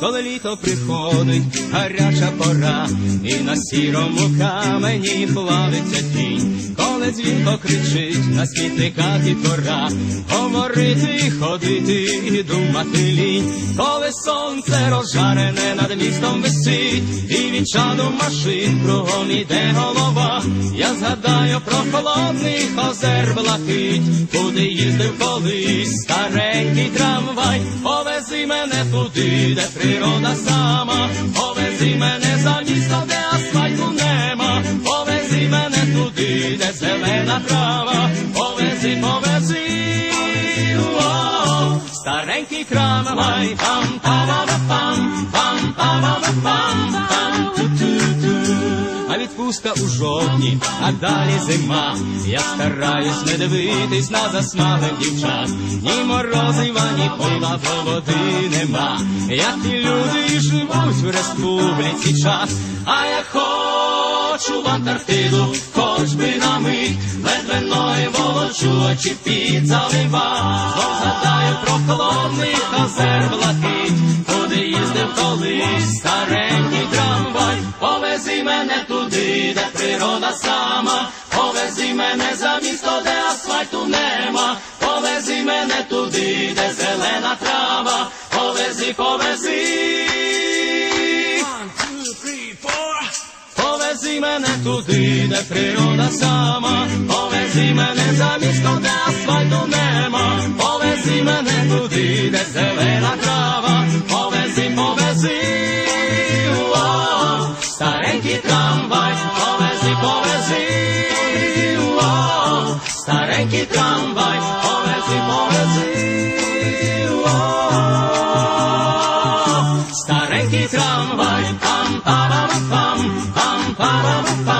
Коли літо приходить, гаряча пора, і на сірому камені плавиться тінь, коли дзвінко кричить, на смітниках і пора, говорити, ходити і думати лінь, коли сонце розжарене над містом чаду машин кругом іде голова, я згадаю про холодний озер блакить, куди їздив колись старенький трамвай, повези мене туди, де природа сама, повези мене за місто, де асфальту нема, повези мене туди, де зелена трава, повези, повези, о, старенький трамвай, пам пам А у жовтні, а далі зима. Я стараюсь не дивитись на засмаглих дівчат. Ні морозива, ні пола, води нема. Як ті люди живуть в республіці час, а я хочу в Антарктиду, хоч би на мить, ледве ноги волочу, очі під залива. Знов згадаю про холодний озер блакить, куди їздив колись трамвай. Vodi mene tudi, da priroda sama, povezi mene za misto da asfaltu nema, povezi mene tudi, da zelena trava, povezi, povezi. Povezi mene tudi, da priroda sama, povezi mene za misto da asfaltu nema, povezi mene tudi, da zelena trava. Старенький трамвай, повези, повези, о, старенький трамвай, повези, повези, о, старенький трамвай, пам пам пам пам пам пам пам